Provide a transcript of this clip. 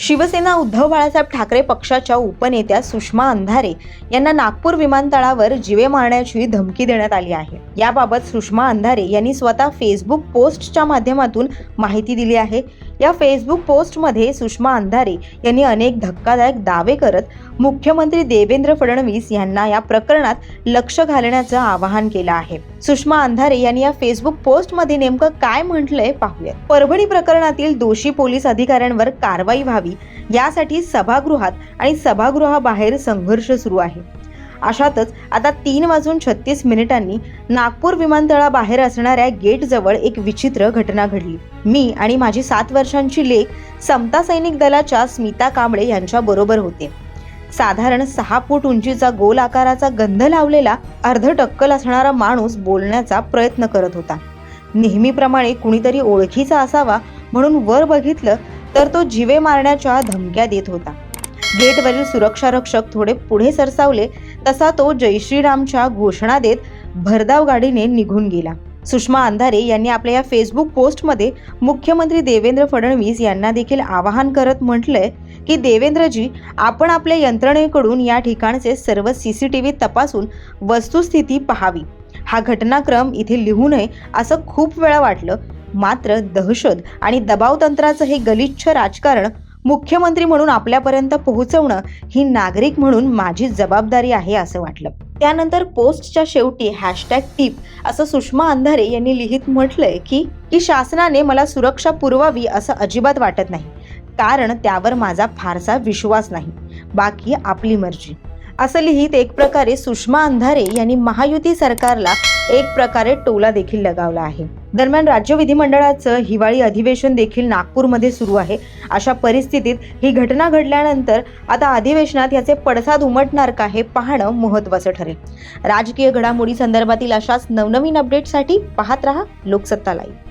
शिवसेना उद्धव बाळासाहेब ठाकरे पक्षाच्या उपनेत्या सुषमा अंधारे यांना नागपूर विमानतळावर जीवे मारण्याची धमकी देण्यात आली आहे. याबाबत सुषमा अंधारे यांनी स्वतः फेसबुक पोस्टच्या माध्यमातून माहिती दिली आहे. या फेसबुक पोस्टमध्ये सुषमा अंधारे यांनी अनेक धक्कादायक दावे करत मुख्यमंत्री देवेंद्र फडणवीस यांना या प्रकरणात लक्ष घालण्याचं आवाहन केलं आहे. सुषमा अंधारे यांनी या फेसबुक पोस्टमध्ये नेमकं काय म्हटलंय पाहूयात. परभणी प्रकरणातील दोषी पोलीस अधिकाऱ्यांवर कारवाई व्हावी यासाठी सभागृहात आणि सभागृहाबाहेर संघर्ष सुरू आहे. अशातच आता तीन वाजून छत्तीस मिनिटांनी नागपूर विमानतळाबाहेर असणाऱ्या गेटजवळ एक विचित्र घटना घडली. मी आणि माझी सात वर्षांची लेख समता सैनिक दलाच्या स्मिता कांबळे यांच्या बरोबर होते. साधारण सहा फूट उंचीचा गोल आकाराचा गंध लावलेला अर्ध टक्कल असणारा माणूस बोलण्याचा प्रयत्न करत होता. नेहमीप्रमाणे कुणीतरी ओळखीचा असावा म्हणून वर बघितलं तर तो जिवे मारण्याच्या धमक्या देत होता. गेटवरील सुरक्षारक्षक थोडे पुढे सरसावले तसा तो जय श्रीरामच्या घोषणा देत भरधाव गाडीने निघून गेला. सुषमा अंधारे यांनी आपल्या या फेसबुक पोस्टमध्ये मुख्यमंत्री देवेंद्र फडणवीस यांना देखील आवाहन करत म्हटलंय की देवेंद्रजी आपण आपल्या यंत्रणेकडून या ठिकाणचे सर्व सी सी टी व्ही तपासून वस्तुस्थिती पहावी. हा घटनाक्रम इथे लिहू नये असं खूप वेळा वाटलं. मात्र दहशत आणि दबाव तंत्राचं हे गलिच्छ राजकारण मुख्यमंत्री म्हणून आपल्यापर्यंत पोहोचवणं ही नागरिक म्हणून माझी जबाबदारी आहे असं वाटलं. त्यानंतर पोस्टच्या शेवटी हॅशटॅग टीप असं सुषमा अंधारे यांनी लिहित म्हटलंय की की शासनाने मला सुरक्षा पुरवावी असं अजिबात वाटत नाही. कारण त्यावर माझा फारसा विश्वास नाही. बाकी आपली मर्जी. असं लिहित एक प्रकारे सुषमा अंधारे यांनी महायुती सरकारला एक प्रकारे टोला देखील लगावला आहे. दरम्यान राज्य विधिमंडळाचं हिवाळी अधिवेशन देखील नागपूरमध्ये सुरू आहे. अशा परिस्थितीत ही घटना घडल्यानंतर आता अधिवेशनात याचे पडसाद उमटणार का हे पाहणं महत्त्वाचं ठरेल. राजकीय घडामोडी संदर्भातील अशाच नवनवीन अपडेटसाठी पाहत रहा लोकसत्ता लाईव्ह